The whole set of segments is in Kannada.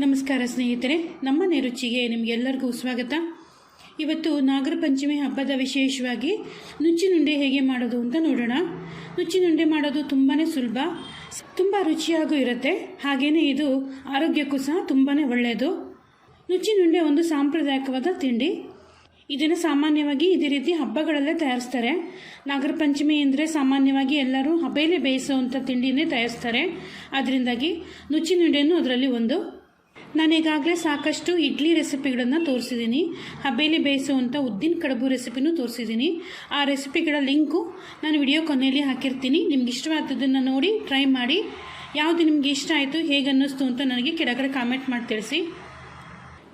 ನಮಸ್ಕಾರ ಸ್ನೇಹಿತರೆ ನಮ್ಮ ರುಚಿಗೆ ನಿಮಗೆಲ್ಲರಿಗೂ ಸ್ವಾಗತ. ಇವತ್ತು ನಾಗರ ಪಂಚಮಿ ಹಬ್ಬದ ವಿಶೇಷವಾಗಿ ನುಚ್ಚಿನುಂಡೆ ಹೇಗೆ ಮಾಡೋದು ಅಂತ ನೋಡೋಣ. ನುಚ್ಚಿನುಂಡೆ ಮಾಡೋದು ತುಂಬಾ ಸುಲಭ, ತುಂಬ ರುಚಿಯಾಗೂ ಇರುತ್ತೆ. ಹಾಗೆಯೇ ಇದು ಆರೋಗ್ಯಕ್ಕೂ ಸಹ ತುಂಬಾ ಒಳ್ಳೆಯದು. ನುಚ್ಚಿನುಂಡೆ ಒಂದು ಸಾಂಪ್ರದಾಯಿಕವಾದ ತಿಂಡಿ. ಇದನ್ನು ಸಾಮಾನ್ಯವಾಗಿ ಇದೇ ರೀತಿ ಹಬ್ಬಗಳಲ್ಲೇ ತಯಾರಿಸ್ತಾರೆ. ನಾಗರ ಪಂಚಮಿ ಅಂದರೆ ಸಾಮಾನ್ಯವಾಗಿ ಎಲ್ಲರೂ ಹಬೇಲೆ ಬೇಯಿಸುವಂಥ ತಿಂಡಿನೇ ತಯಾರಿಸ್ತಾರೆ. ಅದರಿಂದಾಗಿ ನುಚ್ಚಿನುಂಡೆನೂ ಅದರಲ್ಲಿ ಒಂದು. ನಾನು ಈಗಾಗಲೇ ಸಾಕಷ್ಟು ಇಡ್ಲಿ ರೆಸಿಪಿಗಳನ್ನು ತೋರಿಸಿದ್ದೀನಿ. ಹಬೇಲಿ ಬೇಯಿಸುವಂಥ ಉದ್ದಿನ ಕಡುಬು ರೆಸಿಪಿನೂ ತೋರಿಸಿದ್ದೀನಿ. ಆ ರೆಸಿಪಿಗಳ ಲಿಂಕು ನಾನು ವಿಡಿಯೋ ಕೊನೆಯಲ್ಲಿ ಹಾಕಿರ್ತೀನಿ. ನಿಮ್ಗೆ ಇಷ್ಟವಾದದ್ದನ್ನು ನೋಡಿ, ಟ್ರೈ ಮಾಡಿ. ಯಾವುದು ನಿಮಗೆ ಇಷ್ಟ ಆಯಿತು, ಹೇಗೆ ಅನ್ನಿಸ್ತು ಅಂತ ನನಗೆ ಕೆಳಗಡೆ ಕಾಮೆಂಟ್ ಮಾಡಿ ತಿಳಿಸಿ.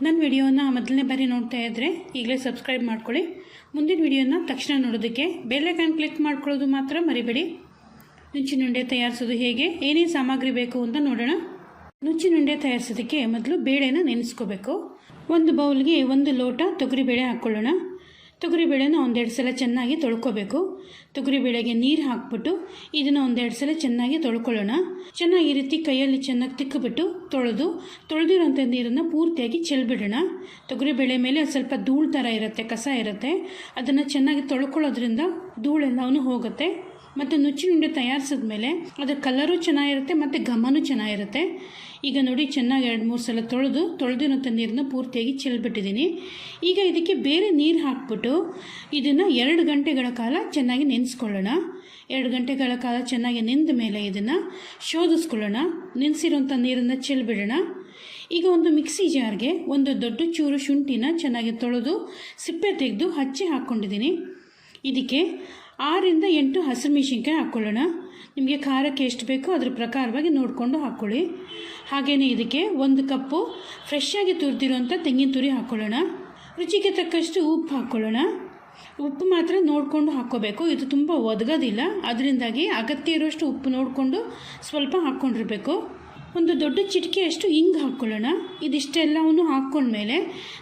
ನನ್ನ ವಿಡಿಯೋನ ಮೊದಲನೇ ಬಾರಿ ನೋಡ್ತಾ ಇದ್ದರೆ ಈಗಲೇ ಸಬ್ಸ್ಕ್ರೈಬ್ ಮಾಡ್ಕೊಳ್ಳಿ. ಮುಂದಿನ ವಿಡಿಯೋನ ತಕ್ಷಣ ನೋಡೋದಕ್ಕೆ ಬೆಲ್ಲೈಕನ್ ಕ್ಲಿಕ್ ಮಾಡ್ಕೊಳ್ಳೋದು ಮಾತ್ರ ಮರಿಬೇಡಿ. ನುಂಚಿನುಂಡೆ ತಯಾರಿಸೋದು ಹೇಗೆ, ಏನೇನು ಸಾಮಗ್ರಿ ಬೇಕು ಅಂತ ನೋಡೋಣ. ನುಚ್ಚಿನುಂಡೆ ತಯಾರಿಸೋದಕ್ಕೆ ಮೊದಲು ಬೇಳೆನ ನೆನೆಸ್ಕೋಬೇಕು. ಒಂದು ಬೌಲ್ಗೆ ಒಂದು ಲೋಟ ತೊಗರಿಬೇಳೆ ಹಾಕ್ಕೊಳ್ಳೋಣ ತೊಗರಿಬೇಳೆನ ಒಂದೆರಡು ಸಲ ಚೆನ್ನಾಗಿ ತೊಳ್ಕೊಬೇಕು. ತೊಗರಿಬೇಳೆಗೆ ನೀರು ಹಾಕ್ಬಿಟ್ಟು ಇದನ್ನು ಒಂದೆರಡು ಸಲ ಚೆನ್ನಾಗಿ ತೊಳ್ಕೊಳ್ಳೋಣ. ಚೆನ್ನಾಗಿ ರೀತಿ ಕೈಯಲ್ಲಿ ಚೆನ್ನಾಗಿ ತಿಕ್ಕಿಬಿಟ್ಟು ತೊಳೆದು, ತೊಳೆದಿರೋಂಥ ನೀರನ್ನು ಪೂರ್ತಿಯಾಗಿ ಚೆಲ್ಬಿಡೋಣ. ತೊಗರಿಬೇಳೆ ಮೇಲೆ ಸ್ವಲ್ಪ ಧೂಳು ಥರ ಇರುತ್ತೆ, ಕಸ ಇರುತ್ತೆ. ಅದನ್ನು ಚೆನ್ನಾಗಿ ತೊಳ್ಕೊಳ್ಳೋದ್ರಿಂದ ಧೂಳೆಲ್ಲವೂ ಹೋಗುತ್ತೆ. ಮತ್ತು ನುಚ್ಚಿನುಂಡೆ ತಯಾರಿಸಿದ ಮೇಲೆ ಅದರ ಕಲರು ಚೆನ್ನಾಗಿರುತ್ತೆ, ಮತ್ತು ಘಮನೂ ಚೆನ್ನಾಗಿರುತ್ತೆ. ಈಗ ನೋಡಿ, ಚೆನ್ನಾಗಿ ಎರಡು ಮೂರು ಸಲ ತೊಳೆದು ತೊಳೆದಿರೋಂಥ ನೀರನ್ನ ಪೂರ್ತಿಯಾಗಿ ಚೆಲ್ಬಿಟ್ಟಿದ್ದೀನಿ. ಈಗ ಇದಕ್ಕೆ ಬೇರೆ ನೀರು ಹಾಕ್ಬಿಟ್ಟು ಇದನ್ನು ಎರಡು ಗಂಟೆಗಳ ಕಾಲ ಚೆನ್ನಾಗಿ ನೆನೆಸ್ಕೊಳ್ಳೋಣ. ಎರಡು ಗಂಟೆಗಳ ಕಾಲ ಚೆನ್ನಾಗಿ ನೆಂದ ಮೇಲೆ ಇದನ್ನು ಶೋಧಿಸ್ಕೊಳ್ಳೋಣ. ನೆನೆಸಿರೋಂಥ ನೀರನ್ನು ಚೆಲ್ಬಿಡೋಣ. ಈಗ ಒಂದು ಮಿಕ್ಸಿ ಜಾರ್ಗೆ ಒಂದು ದೊಡ್ಡ ಚೂರು ಶುಂಠಿನ ಚೆನ್ನಾಗಿ ತೊಳೆದು ಸಿಪ್ಪೆ ತೆಗೆದು ಹಚ್ಚಿ ಹಾಕ್ಕೊಂಡಿದ್ದೀನಿ ಇದಕ್ಕೆ ಆರಿಂದ ಎಂಟು ಹಸಿರು ಮೆಣಸಿನ್ಕಾಯಿ ಹಾಕ್ಕೊಳ್ಳೋಣ ನಿಮಗೆ ಖಾರಕ್ಕೆ ಎಷ್ಟು ಬೇಕೋ ಅದ್ರ ಪ್ರಕಾರವಾಗಿ ನೋಡಿಕೊಂಡು ಹಾಕ್ಕೊಳ್ಳಿ ಹಾಗೆಯೇ ಇದಕ್ಕೆ ಒಂದು ಕಪ್ಪು ಫ್ರೆಶ್ಶಾಗಿ ತುರಿದಿರುವಂಥ ತೆಂಗಿನ ತುರಿ ಹಾಕ್ಕೊಳ್ಳೋಣ ರುಚಿಗೆ ತಕ್ಕಷ್ಟು ಉಪ್ಪು ಹಾಕ್ಕೊಳ್ಳೋಣ ಉಪ್ಪು ಮಾತ್ರ ನೋಡಿಕೊಂಡು ಹಾಕ್ಕೋಬೇಕು. ಇದು ತುಂಬ ಒದಗೋದಿಲ್ಲ. ಅದರಿಂದಾಗಿ ಅಗತ್ಯ ಇರುವಷ್ಟು ಉಪ್ಪು ನೋಡಿಕೊಂಡು ಸ್ವಲ್ಪ ಹಾಕ್ಕೊಂಡಿರಬೇಕು. ಒಂದು ದೊಡ್ಡ ಚಿಟಿಕೆಯಷ್ಟು ಹಿಂಗೆ ಹಾಕ್ಕೊಳ್ಳೋಣ ಇದಿಷ್ಟೆಲ್ಲವನ್ನು ಹಾಕ್ಕೊಂಡ್ಮೇಲೆ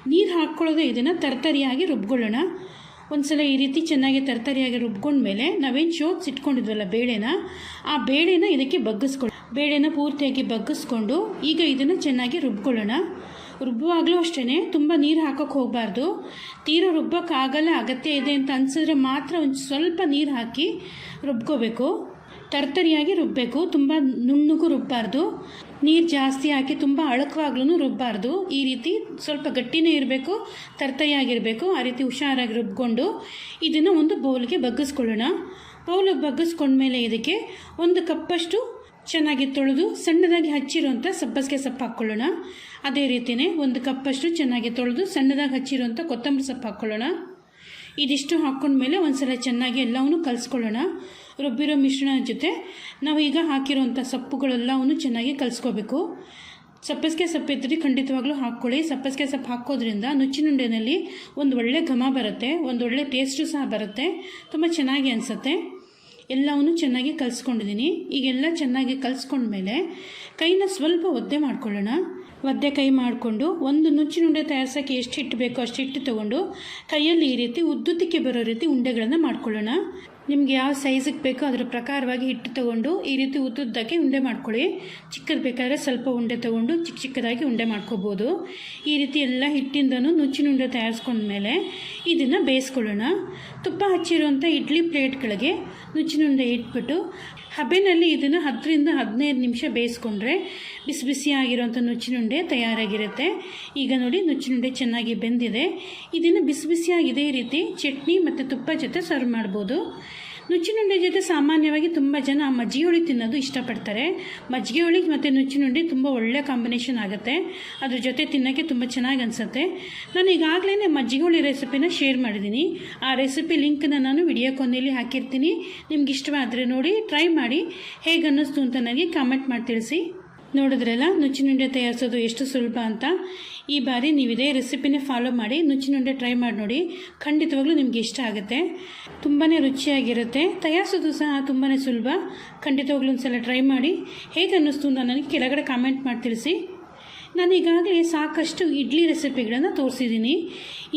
ನೀರು ಹಾಕ್ಕೊಳ್ಳೋದೇ ಇದನ್ನು ತರ್ತರಿಯಾಗಿ ರುಬ್ಕೊಳ್ಳೋಣ. ಒಂದು ಸಲ ಈ ರೀತಿ ಚೆನ್ನಾಗಿ ತರ್ತರಿಯಾಗಿ ರುಬ್ಕೊಂಡ್ಮೇಲೆ ನಾವೇನು ಶೋಧಿಸಿ ಇಟ್ಕೊಂಡಿದ್ವಲ್ಲ ಬೇಳೆನ, ಆ ಬೇಳೆನ ಇದಕ್ಕೆ ಬಗ್ಗಿಸ್ಕೊಳ್ಳಿ ಬೇಳೆನ ಪೂರ್ತಿಯಾಗಿ ಬಗ್ಗಿಸ್ಕೊಂಡು ಈಗ ಇದನ್ನು ಚೆನ್ನಾಗಿ ರುಬ್ಕೊಳ್ಳೋಣ. ರುಬ್ಬುವಾಗಲೂ ಅಷ್ಟೇ ತುಂಬ ನೀರು ಹಾಕೋಕ್ಕೆ ಹೋಗಬಾರ್ದು. ತೀರ ರುಬ್ಬಕ್ಕಾಗಲ್ಲ ಅಗತ್ಯ ಇದೆ ಅಂತ ಅನಿಸಿದ್ರೆ ಮಾತ್ರ ಒಂದು ಸ್ವಲ್ಪ ನೀರು ಹಾಕಿ ರುಬ್ಕೋಬೇಕು. ತರ್ತರಿಯಾಗಿ ರುಬ್ಬಬೇಕು ತುಂಬ ನುಣ್ಣಗೂ ರುಬ್ಬಾರ್ದು. ನೀರು ಜಾಸ್ತಿ ಹಾಕಿ ತುಂಬ ಅಳಕವಾಗ್ಲೂ ರುಬ್ಬಾರ್ದು. ಈ ರೀತಿ ಸ್ವಲ್ಪ ಗಟ್ಟಿನೇ ಇರಬೇಕು, ತರ್ತರಿಯಾಗಿರಬೇಕು. ಆ ರೀತಿ ಹುಷಾರಾಗಿ ರುಬ್ಕೊಂಡು ಇದನ್ನು ಒಂದು ಬೌಲ್ಗೆ ಬಗ್ಗಿಸ್ಕೊಳ್ಳೋಣ. ಬೌಲಿಗೆ ಬಗ್ಗಿಸ್ಕೊಂಡ್ಮೇಲೆ ಇದಕ್ಕೆ ಒಂದು ಕಪ್ಪಷ್ಟು ಚೆನ್ನಾಗಿ ತೊಳೆದು ಸಣ್ಣದಾಗಿ ಹಚ್ಚಿರುವಂಥ ಸಬ್ಬಸಿಗೆ ಸೊಪ್ಪು ಹಾಕ್ಕೊಳ್ಳೋಣ. ಅದೇ ರೀತಿಯೇ ಒಂದು ಕಪ್ಪಷ್ಟು ಚೆನ್ನಾಗಿ ತೊಳೆದು ಸಣ್ಣದಾಗಿ ಹಚ್ಚಿರುವಂಥ ಕೊತ್ತಂಬರಿ ಸೊಪ್ಪು ಹಾಕ್ಕೊಳ್ಳೋಣ. ಇದಿಷ್ಟು ಹಾಕ್ಕೊಂಡ್ಮೇಲೆ ಒಂದು ಸಲ ಚೆನ್ನಾಗಿ ಎಲ್ಲವನ್ನೂ ಕಲಿಸ್ಕೊಳ್ಳೋಣ. ರುಬ್ಬಿರೋ ಮಿಶ್ರಣ ಜೊತೆ ನಾವು ಈಗ ಹಾಕಿರೋಂಥ ಸೊಪ್ಪುಗಳೆಲ್ಲವನ್ನು ಚೆನ್ನಾಗಿ ಕಲಿಸ್ಕೋಬೇಕು. ಸಪ್ಪಸ್ಗೆ ಸೊಪ್ಪು ಇದ್ದರೆ ಖಂಡಿತವಾಗ್ಲೂ ಹಾಕ್ಕೊಳ್ಳಿ. ಸಪ್ಪಸ್ಗೆ ಸೊಪ್ಪು ಹಾಕೋದ್ರಿಂದ ನುಚ್ಚಿನುಂಡೆನಲ್ಲಿ ಒಂದು ಒಳ್ಳೆ ಘಮ ಬರುತ್ತೆ, ಒಂದು ಒಳ್ಳೆ ಟೇಸ್ಟು ಸಹ ಬರುತ್ತೆ, ತುಂಬ ಚೆನ್ನಾಗಿ ಅನಿಸುತ್ತೆ. ಎಲ್ಲವನ್ನು ಚೆನ್ನಾಗಿ ಕಲಿಸ್ಕೊಂಡಿದ್ದೀನಿ. ಈಗೆಲ್ಲ ಚೆನ್ನಾಗಿ ಕಲಿಸ್ಕೊಂಡ್ಮೇಲೆ ಕೈನ ಸ್ವಲ್ಪ ಒದ್ದೆ ಮಾಡ್ಕೊಳ್ಳೋಣ. ಒದ್ದೆ ಕೈ ಮಾಡಿಕೊಂಡು ಒಂದು ನುಚ್ಚಿನುಂಡೆ ತಯಾರಿಸೋಕ್ಕೆ ಎಷ್ಟು ಹಿಟ್ಟು ಬೇಕೋ ಅಷ್ಟು ಹಿಟ್ಟು ತೊಗೊಂಡು ಕೈಯಲ್ಲಿ ಈ ರೀತಿ ಉದ್ದುತ್ತಿಕ್ಕೆ ಬರೋ ರೀತಿ ಉಂಡೆಗಳನ್ನು ಮಾಡ್ಕೊಳ್ಳೋಣ. ನಿಮ್ಗೆ ಯಾವ ಸೈಜಿಗೆ ಬೇಕೋ ಅದರ ಪ್ರಕಾರವಾಗಿ ಹಿಟ್ಟು ತೊಗೊಂಡು ಈ ರೀತಿ ಉದ್ದುದ್ದಕ್ಕೆ ಉಂಡೆ ಮಾಡ್ಕೊಳ್ಳಿ. ಚಿಕ್ಕದು ಬೇಕಾದರೆ ಸ್ವಲ್ಪ ಉಂಡೆ ತಗೊಂಡು ಚಿಕ್ಕ ಚಿಕ್ಕದಾಗಿ ಉಂಡೆ ಮಾಡ್ಕೋಬೋದು. ಈ ರೀತಿ ಎಲ್ಲ ಹಿಟ್ಟಿಂದನೂ ನುಚ್ಚಿನ ಉಂಡೆ ತಯಾರಿಸ್ಕೊಂಡ್ಮೇಲೆ ಇದನ್ನು ಬೇಯಿಸ್ಕೊಳ್ಳೋಣ. ತುಪ್ಪ ಹಚ್ಚಿರುವಂಥ ಇಡ್ಲಿ ಪ್ಲೇಟ್ಗಳಿಗೆ ನುಚ್ಚಿನುಂಡೆ ಇಟ್ಬಿಟ್ಟು ಹಬೆನಲ್ಲಿ ಇದನ್ನು ಹತ್ತರಿಂದ ಹದಿನೈದು ನಿಮಿಷ ಬೇಯಿಸ್ಕೊಂಡ್ರೆ ಬಿಸಿ ನುಚ್ಚಿನ ನುಚ್ಚಿನುಂಡೆ ತಯಾರಾಗಿರುತ್ತೆ. ಈಗ ನೋಡಿ ನುಚ್ಚಿನುಂಡೆ ಚೆನ್ನಾಗಿ ಬೆಂದಿದೆ. ಇದನ್ನು ಬಿಸಿ ಬಿಸಿಯಾಗಿ ಇದೇ ರೀತಿ ಚಟ್ನಿ ಮತ್ತು ತುಪ್ಪ ಜೊತೆ ಸರ್ವ್ ಮಾಡ್ಬೋದು. ನುಚ್ಚಿನುಂಡೆ ಜೊತೆ ಸಾಮಾನ್ಯವಾಗಿ ತುಂಬ ಜನ ಮಜ್ಜಿಗೆ ಹುಳಿ ತಿನ್ನೋದು ಇಷ್ಟಪಡ್ತಾರೆ. ಮಜ್ಜಿಗೆ ಹುಳಿ ಮತ್ತು ನುಚ್ಚಿನುಂಡೆ ತುಂಬ ಒಳ್ಳೆ ಕಾಂಬಿನೇಷನ್ ಆಗುತ್ತೆ. ಅದ್ರ ಜೊತೆ ತಿನ್ನೋಕ್ಕೆ ತುಂಬ ಚೆನ್ನಾಗಿ ಅನಿಸುತ್ತೆ. ನಾನು ಈಗಾಗಲೇ ಮಜ್ಜಿಗೆ ಹುಳಿ ರೆಸಿಪಿನ ಶೇರ್ ಮಾಡಿದ್ದೀನಿ ಆ ರೆಸಿಪಿ ಲಿಂಕನ್ನು ನಾನು ವಿಡಿಯೋ ಕೊನೆಯಲ್ಲಿ ಹಾಕಿರ್ತೀನಿ. ನಿಮ್ಗೆ ಇಷ್ಟವಾದರೆ ನೋಡಿ, ಟ್ರೈ ಮಾಡಿ. ಹೇಗೆ ಅನ್ನಿಸ್ತು ಅಂತ ನನಗೆ ಕಾಮೆಂಟ್ ಮಾಡಿ ತಿಳಿಸಿ. ನೋಡಿದ್ರಲ್ಲ, ನುಚ್ಚಿನುಂಡೆ ತಯಾರಿಸೋದು ಎಷ್ಟು ಸುಲಭ ಅಂತ? ಈ ಬಾರಿ ನೀವು ಇದೇ ರೆಸಿಪಿನೇ ಫಾಲೋ ಮಾಡಿ, ನುಚ್ಚಿನುಂಡೆ ಟ್ರೈ ಮಾಡಿ ನೋಡಿ. ಖಂಡಿತವಾಗ್ಲೂ ನಿಮಗೆ ಇಷ್ಟ ಆಗುತ್ತೆ. ತುಂಬಾ ರುಚಿಯಾಗಿರುತ್ತೆ. ತಯಾರಿಸೋದು ಸಹ ತುಂಬಾ ಸುಲಭ. ಖಂಡಿತವಾಗ್ಲೂ ಒಂದು ಸಲ ಟ್ರೈ ಮಾಡಿ. ಹೇಗೆ ಅನ್ನಿಸ್ತು ಅಂತ ನನಗೆ ಕೆಳಗಡೆ ಕಾಮೆಂಟ್ ಮಾಡಿ ತಿಳಿಸಿ ನಾನು ಈಗಾಗಲೇ ಸಾಕಷ್ಟು ಇಡ್ಲಿ ರೆಸಿಪಿಗಳನ್ನು ತೋರಿಸಿದ್ದೀನಿ.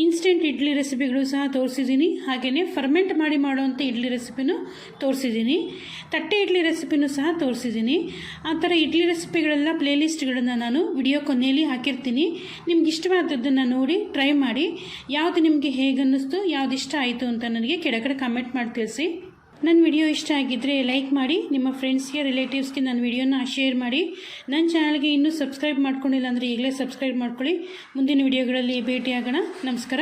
ಇನ್ಸ್ಟೆಂಟ್ ಇಡ್ಲಿ ರೆಸಿಪಿಗಳು ಸಹ ತೋರಿಸಿದ್ದೀನಿ. ಹಾಗೆಯೇ ಫರ್ಮೆಂಟ್ ಮಾಡಿ ಮಾಡುವಂಥ ಇಡ್ಲಿ ರೆಸಿಪಿನೂ ತೋರಿಸಿದ್ದೀನಿ. ತಟ್ಟೆ ಇಡ್ಲಿ ರೆಸಿಪಿನೂ ಸಹ ತೋರಿಸಿದ್ದೀನಿ. ಆ ಥರ ಇಡ್ಲಿ ರೆಸಿಪಿಗಳೆಲ್ಲ ಪ್ಲೇಲಿಸ್ಟ್ಗಳನ್ನು ನಾನು ವಿಡಿಯೋ ಕೊನೆಯಲ್ಲಿ ಹಾಕಿರ್ತೀನಿ. ನಿಮ್ಗೆ ಇಷ್ಟವಾದದ್ದನ್ನು ನೋಡಿ ಟ್ರೈ ಮಾಡಿ. ಯಾವುದು ನಿಮಗೆ ಹೇಗೆ ಅನ್ನಿಸ್ತು ಯಾವ್ದು ಇಷ್ಟ ಆಯಿತು ಅಂತ ನನಗೆ ಕೆಳಗಡೆ ಕಮೆಂಟ್ ಮಾಡಿ ತಿಳಿಸಿ. ನನ್ನ ವಿಡಿಯೋ ಇಷ್ಟ ಆಗಿದ್ದರೆ ಲೈಕ್ ಮಾಡಿ, ನಿಮ್ಮ ಫ್ರೆಂಡ್ಸ್ಗೆ, ರಿಲೇಟಿವ್ಸ್ಗೆ ನನ್ನ ವಿಡಿಯೋನ ಶೇರ್ ಮಾಡಿ. ನನ್ನ ಚಾನಲ್ಗೆ ಇನ್ನೂ ಸಬ್ಸ್ಕ್ರೈಬ್ ಮಾಡ್ಕೊಂಡಿಲ್ಲ ಅಂದರೆ ಈಗಲೇ ಸಬ್ಸ್ಕ್ರೈಬ್ ಮಾಡ್ಕೊಳ್ಳಿ. ಮುಂದಿನ ವಿಡಿಯೋಗಳಲ್ಲಿ ಭೇಟಿಯಾಗೋಣ. ನಮಸ್ಕಾರ.